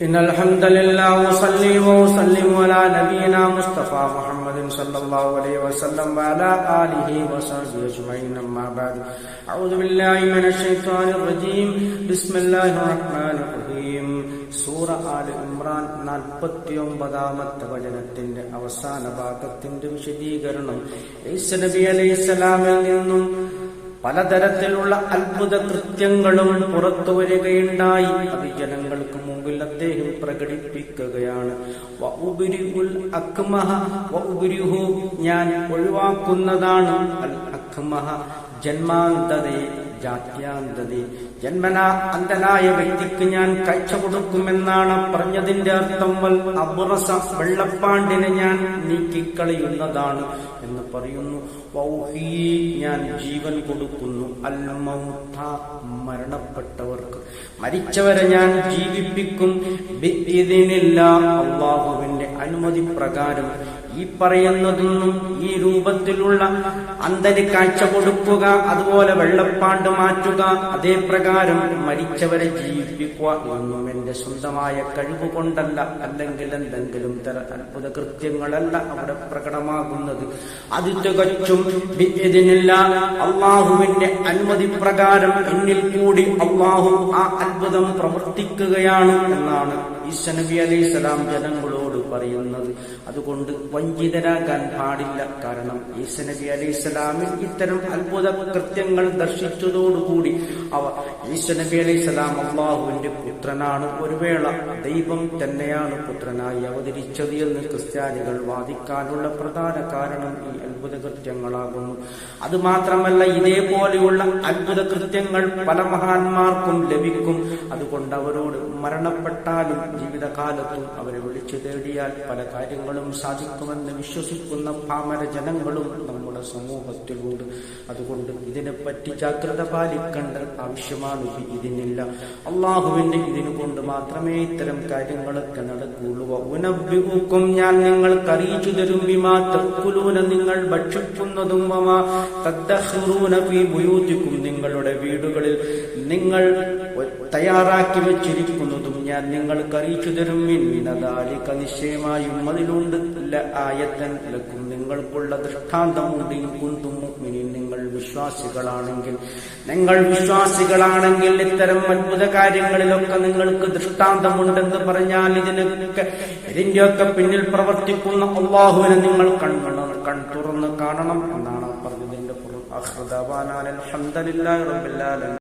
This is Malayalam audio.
إن الحمد لله وصلي وسلم على نبينا مصطفى محمد صلى الله عليه وسلم وعلى آله وصحبه أجمعين أما بعد أعوذ بالله من الشيطان الرجيم بسم الله الرحمن الرحيم സൂറ ആൽ ഇമ്രാൻ നാൽപ്പത്തി ഒമ്പതാമത്തെ വചനത്തിന്റെ അവസാന ഭാഗത്തിന്റെ വിശദീകരണം ഈസ നബി അലൈഹി സ്വലാമിൽ നിന്നും പലതരത്തിലുള്ള അത്ഭുത കൃത്യങ്ങളും പുറത്തു വരികയുണ്ടായി. അത് ജനങ്ങൾക്ക് മുമ്പിൽ അദ്ദേഹം പ്രകടിപ്പിക്കുകയാണ്. ഞാൻ ഒഴിവാക്കുന്നതാണ് അൽ ജന്മാന്തതയെ ജാത്യാന്തതയെ ജന്മനാ അന്ധനായ വ്യക്തിക്ക് ഞാൻ കാഴ്ച കൊടുക്കുമെന്നാണ് പറഞ്ഞതിന്റെ അർത്ഥം. വൽ അബുറസ വെള്ളപ്പാണ്ടിനെ ഞാൻ നീക്കിക്കളയുന്നതാണ് എന്ന് പറയുന്നു. ഞാൻ ജീവൻ കൊടുക്കുന്നു. അൽ മൗത മരണപ്പെട്ടവർക്ക്. മരിച്ചവരെ ഞാൻ ജീവിപ്പിക്കും. അള്ളാഹുവിന്റെ അനുമതി പ്രകാരം ഈ പറയുന്നതൊന്നും ഈ രൂപത്തിലുള്ള അന്തന് കാഴ്ച കൊടുക്കുക അതുപോലെ വെള്ളപ്പാണ്ട് മാറ്റുക അതേ പ്രകാരം മരിച്ചവരെ ജീവിപ്പിക്കുക എന്നും എന്റെ സ്വന്തമായ കഴിവ് കൊണ്ടല്ല അല്ലെങ്കിൽ എന്തെങ്കിലും തര അത്ഭുത കൃത്യങ്ങളല്ല അവിടെ പ്രകടമാകുന്നത്. അത് തികച്ചും അള്ളാഹുവിന്റെ അനുമതി പ്രകാരം എന്നിൽ കൂടി അള്ളാഹു ആ അത്ഭുതം പ്രവർത്തിക്കുകയാണ് എന്നാണ് ഈശ്വനബി നബി അലൈഹി സ്വലാം ജനങ്ങളോട് പറയുന്നത്. അതുകൊണ്ട് വഞ്ചിതരാകാൻ പാടില്ല. കാരണം ഈസ നബി അലൈഹി സ്വലാമിൽ ഇത്തരം അത്ഭുത കൃത്യങ്ങൾ ദർശിച്ചതോടുകൂടി അവ ഈസ നബി അലൈഹി സ്വലാം അള്ളാഹുവിന്റെ പുത്രനാണ്. ഒരു വേള ദൈവം തന്നെയാണ് പുത്രനായി അവതരിച്ചത് എന്ന് ക്രിസ്ത്യാനികൾ വാദിക്കാനുള്ള പ്രധാന കാരണം ഈ അത്ഭുത കൃത്യങ്ങളാകുന്നു. അത് മാത്രമല്ല ഇതേപോലെയുള്ള അത്ഭുത കൃത്യങ്ങൾ പല മഹാന്മാർക്കും ലഭിക്കും. അതുകൊണ്ട് അവരോട് മരണപ്പെട്ടാലും ജീവിതകാലത്തും അവരെ വിളിച്ചു തേടിയാൽ പല കാര്യങ്ങളും സാധിക്കുമെന്ന് വിശ്വസിക്കുന്ന പാമര ജനങ്ങളും നമ്മുടെ സമൂഹത്തിലുണ്ട്. അതുകൊണ്ട് ഇതിനെപ്പറ്റി ജാഗ്രത പാലിക്കേണ്ട ആവശ്യമാണ് ഇതിനില്ല. അള്ളാഹുവിന്റെ ഇതിനു കൊണ്ട് മാത്രമേ ഇത്തരം കാര്യങ്ങളൊക്കെ നടക്കുള്ളൂ. ഞാൻ നിങ്ങൾക്ക് അറിയിച്ചു തരും. വിമാലൂന നിങ്ങൾ ഭക്ഷിക്കുന്നതും നിങ്ങളുടെ വീടുകളിൽ നിങ്ങൾ തയ്യാറാക്കി വെച്ചിരിക്കുന്നതും ഞാൻ നിങ്ങൾക്ക് അറിയിച്ചു തരും. മിന്നതാലിക നിശ്ചയമായും അതിലുണ്ട്. ആയത്തൻ ലക്കും നിങ്ങൾക്കുള്ള ദൃഷ്ടാന്തമുണ്ട് കുന്തും നിങ്ങൾ വിശ്വാസികളാണെങ്കിൽ. നിങ്ങൾ വിശ്വാസികളാണെങ്കിൽ ഇത്തരം അത്ഭുത കാര്യങ്ങളിലൊക്കെ നിങ്ങൾക്ക് ദൃഷ്ടാന്തമുണ്ടെന്ന് പറഞ്ഞാൽ ഇതിനൊക്കെ ഇതിന്റെയൊക്കെ പിന്നിൽ പ്രവർത്തിക്കുന്ന അള്ളാഹുവിനെ നിങ്ങൾ കൺകണം കൺ തുറന്ന് കാണണം എന്നാണ് പറഞ്ഞതിന്റെ പുറം ആലമീൻ.